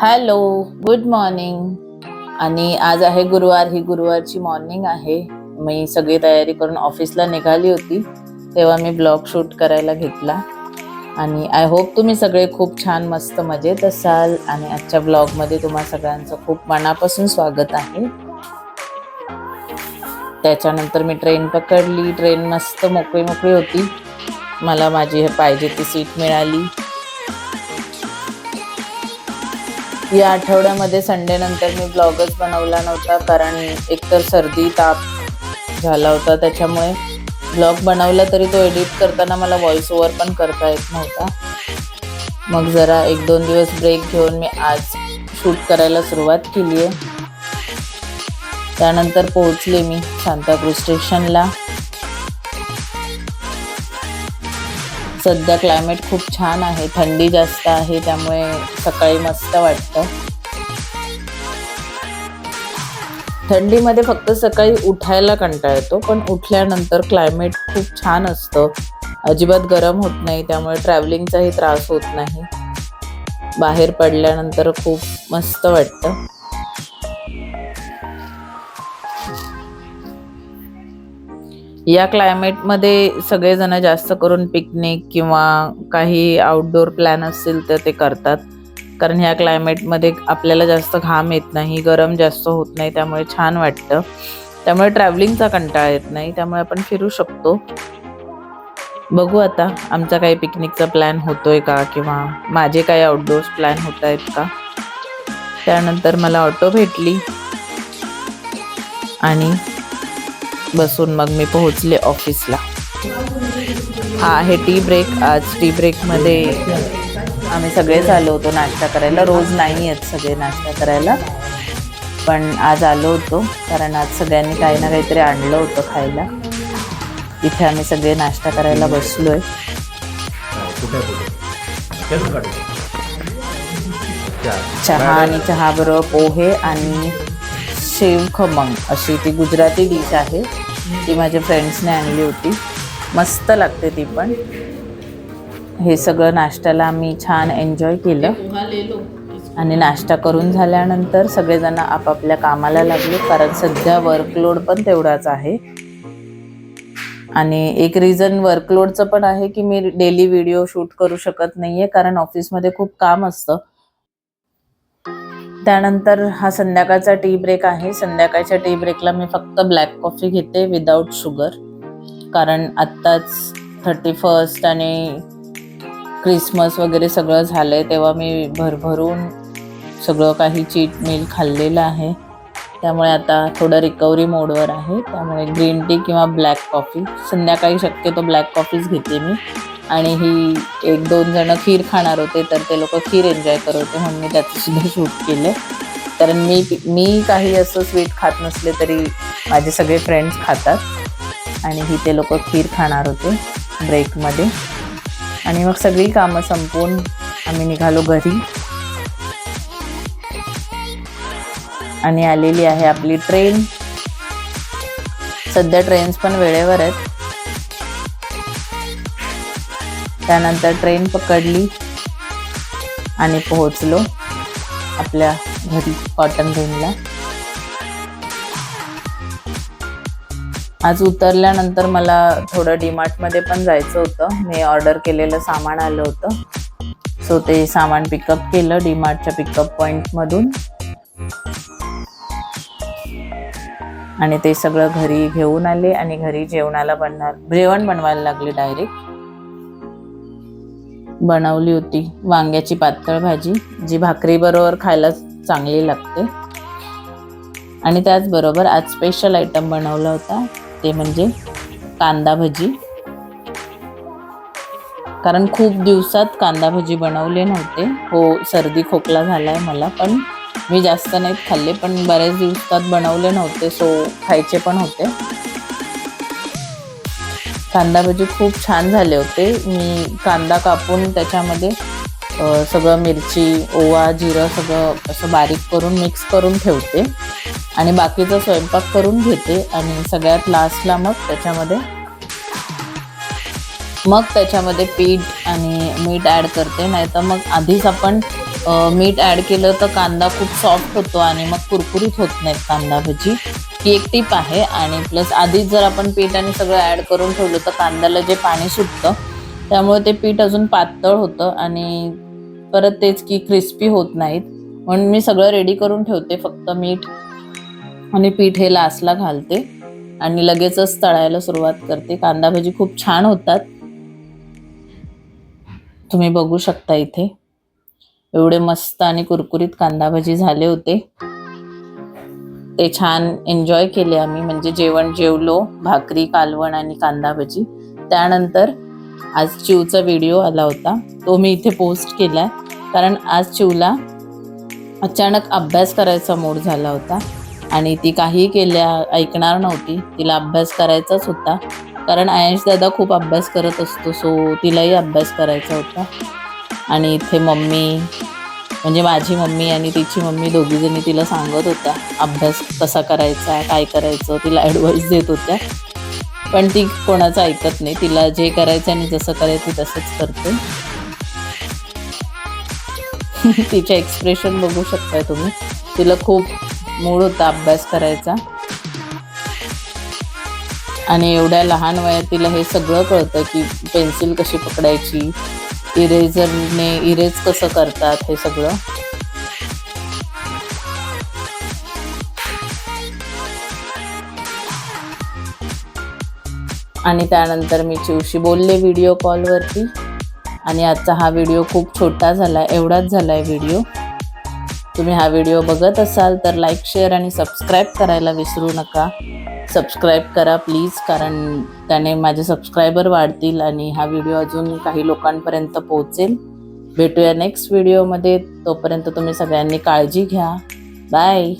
Hello good morning. आणि आज आहे गुरुवार ही गुरुवारची मॉर्निंग आहे. मी सगळी तयारी करून ऑफिसला निघाली होती तेव्हा मी ब्लॉग शूट करायला घेतला. आणि आय होप तुम्ही सगळे खूप छान मस्त मजेत असाल. आणि आजच्या ब्लॉगमध्ये तुम्हा सगळ्यांचं खूप मनापासून स्वागत आहे. त्याच्यानंतर मी ट्रेन पकडली. ट्रेन मस्त मोकळी मोकळी होती. मला माझी हे पाहिजे ती सीट मिळाली. या आठवड्यामध्ये संडे नंतर मी ब्लॉगच बनवला नव्हता कारण एकतर सर्दी ताप झाला होता. त्याच्यामुळे ब्लॉग बनवला तरी तो एडिट करताना मला व्हॉइस ओव्हर पण करता येत नव्हता. मग जरा एक दोन दिवस ब्रेक घेऊन मी आज शूट करायला सुरुवात केली आहे त्यानंतर पोहोचले मी सांताक्रूज स्टेशनला सध्या क्लायमेट खूप छान आहे. थंडी जास्त आहे त्यामुळे सकाळी मस्त वाटतं. थंडीमध्ये फक्त सकाळी उठायला कंटाळ येतो पण उठल्यानंतर क्लायमेट खूप छान असतं. अजिबात गरम होत नाही त्यामुळे ट्रॅव्हलिंगचाही त्रास होत नाही. बाहेर पडल्यानंतर खूप मस्त वाटतं. या क्लायमेटमध्ये सगळेजण जास्त करून पिकनिक किंवा काही आउटडोर प्लॅन असतील तर ते करतात. कारण ह्या क्लायमेटमध्ये आपल्याला जास्त घाम येत नाही गरम जास्त होत नाही त्यामुळे छान वाटतं. त्यामुळे ट्रॅव्हलिंगचा कंटाळा येत नाही त्यामुळे आपण फिरू शकतो. बघू आता आमचा काही पिकनिकचा प्लॅन होतोय का किंवा माझे काही आउटडोर्स प्लॅन होत आहेत का? त्यानंतर मला ऑटो भेटली. आणि बसून मग मी पोहोचले ऑफिसला. हा आहे टी ब्रेक. आज टी ब्रेकमध्ये आम्ही सगळेच आलो होतो नाश्ता करायला. रोज नाही आहेत सगळे नाश्ता करायला. पण आज आलो होतो कारण आज सगळ्यांनी काही ना काहीतरी आणलं होतं खायला. इथे आम्ही सगळे नाश्ता करायला बसलो आहे चहा आणि चहा बरोबर पोहे आणि शेव खमंग अशी ती गुजराती डिश आहे. ती माझ्या फ्रेंड्सने आणली होती. मस्त लागते ती पण. हे सगळं नाश्त्याला आम्ही छान एन्जॉय केलं. आणि नाश्ता करून झाल्यानंतर सगळेजण आपापल्या कामाला लागले कारण सध्या वर्कलोड पण तेवढाच आहे. आणि एक रिझन वर्कलोडचं पण आहे की मी डेली व्हिडिओ शूट करू शकत नाहीये कारण ऑफिसमध्ये खूप काम असतं. त्यानंतर हा संध्याकाळचा टी ब्रेक आहे. संध्याकाळच्या टी ब्रेकला मी फक्त ब्लॅक कॉफी घेते विदाऊट शुगर कारण आत्ताच थर्टी फर्स्ट आणि क्रिसमस वगैरे सगळं झालं आहे तेव्हा मी भरभरून सगळं काही चीट मील खाल्लेलं आहे. त्यामुळे आता थोडं रिकव्हरी मोडवर आहे. त्यामुळे ग्रीन टी किंवा ब्लॅक कॉफी संध्याकाळी शक्यतो ब्लॅक कॉफीच घेते मी. आणि ही एक दोन जण खीर खाणार होते तर ते लोक खीर एन्जॉय करत होते म्हणून मी त्याचं सुद्धा शूट केलं. कारण मी मी काही असं स्वीट खात नसले तरी माझे सगळे फ्रेंड्स खातात. आणि ही ते लोक खीर खाणार होते ब्रेकमध्ये आणि मग सगळी कामं संपवून आम्ही निघालो घरी. आणि आलेली आहे आपली ट्रेन सध्या ट्रेन्स पण वेळेवर आहेत. त्यानंतर ट्रेन पकडली आणि पोहोचलो आपल्या घरी कॉटन रूमला आज उतरल्यानंतर मला थोडं डीमार्टमध्ये पण जायचं होतं. मी ऑर्डर केलेलं सामान आलं होतं. सो ते सामान पिकअप केलं डीमार्टच्या पिकअप पॉईंटमधून आणि ते सगळं घरी घेऊन आले आणि घरी जेवणाला बनणार जेवण बनवायला लागले डायरेक्ट बनवली होती. वांग्याची पातळ भाजी जी भाकरीबरोबर खायला चांगली लागते. आणि त्याचबरोबर आज स्पेशल आयटम बनवला होता. ते म्हणजे कांदा भजी. कारण खूप दिवसात कांदा भजी बनवले नव्हते. हो सर्दी खोकला झाला आहे मला पण मी जास्त नाहीत खाल्ले पण बऱ्याच दिवसात बनवले नव्हते सो खायचे पण होते. कांदा भजी खूप छान झाले होते. मी कांदा कापून त्याच्यामध्ये सगळं मिरची ओवा जिरं सगळं असं बारीक करून मिक्स करून ठेवते. आणि बाकीचा स्वयंपाक करून घेते आणि सगळ्यात लास्टला मग त्याच्यामध्ये मग त्याच्यामध्ये पीठ आणि मीठ ॲड करते. नाही तर मग आधीच आपण मीठ ॲड केलं तर कांदा खूप सॉफ्ट होतो आणि मग कुरकुरीत होत नाहीत कांदा भजी. ही एक टीप आहे आणि प्लस आधीच जर आपण पीठ आणि सगळं ॲड करून ठेवलं तर कांद्याला जे पाणी सुटतं त्यामुळे ते पीठ अजून पातळ होतं आणि परत तेच की क्रिस्पी होत नाहीत. म्हणून मी सगळं रेडी करून ठेवते फक्त मीठ आणि पीठ हे लासला घालते आणि लगेचच तळायला सुरुवात करते. कांदा भजी खूप छान होतात. तुम्ही बघू शकता इथे. एवढे मस्त आणि कुरकुरीत कांदा भजी झाले होते. ते छान एन्जॉय केले आम्ही. म्हणजे जेवण जेवलो भाकरी कालवण आणि कांदा भजी. त्यानंतर आज चिवचा व्हिडिओ आला होता. तो मी इथे पोस्ट केलाय. कारण आज चिवला अचानक अभ्यास करायचा मूड झाला होता. आणि ती काही केल्या ऐकणार नव्हती. तिला अभ्यास करायचाच होता. कारण आयश दादा खूप अभ्यास करत असतो सो तिलाही अभ्यास करायचा होता. आणि इथे मम्मी म्हणजे माझी मम्मी आणि तिची मम्मी दोघीजणी तिला सांगत होत्या अभ्यास कसा करायचा काय करायचं? तिला ॲडवाईस देत होत्या. पण ती कोणाचं ऐकत नाही. तिला जे करायचं आणि जसं करायचं तसंच करते. तिचे एक्सप्रेशन बघू शकताय तुम्ही. तिला खूप मूड होता अभ्यास करायचा. आणि एवढ्या लहान वयात तिला हे सगळं कळतं की पेन्सिल कशी पकडायची इरेझरने इरेज कसं करतात हे सगळं? आणि त्यानंतर मी चिवशी बोलले व्हिडिओ कॉलवरती आणि आजचा हा व्हिडिओ खूप छोटा झाला एवढाच झाला आहे व्हिडिओ तुम्ही हा व्हिडिओ बघत असाल तर लाईक शेअर आणि सबस्क्राईब करायला विसरू नका. सबस्क्राईब करा प्लीज कारण त्याने माझे सबस्क्रायबर वाढतील आणि हा व्हिडिओ अजून काही लोकांपर्यंत पोहोचेल. भेटूया नेक्स्ट व्हिडिओमध्ये तोपर्यंत तुम्ही सगळ्यांनी काळजी घ्या. बाय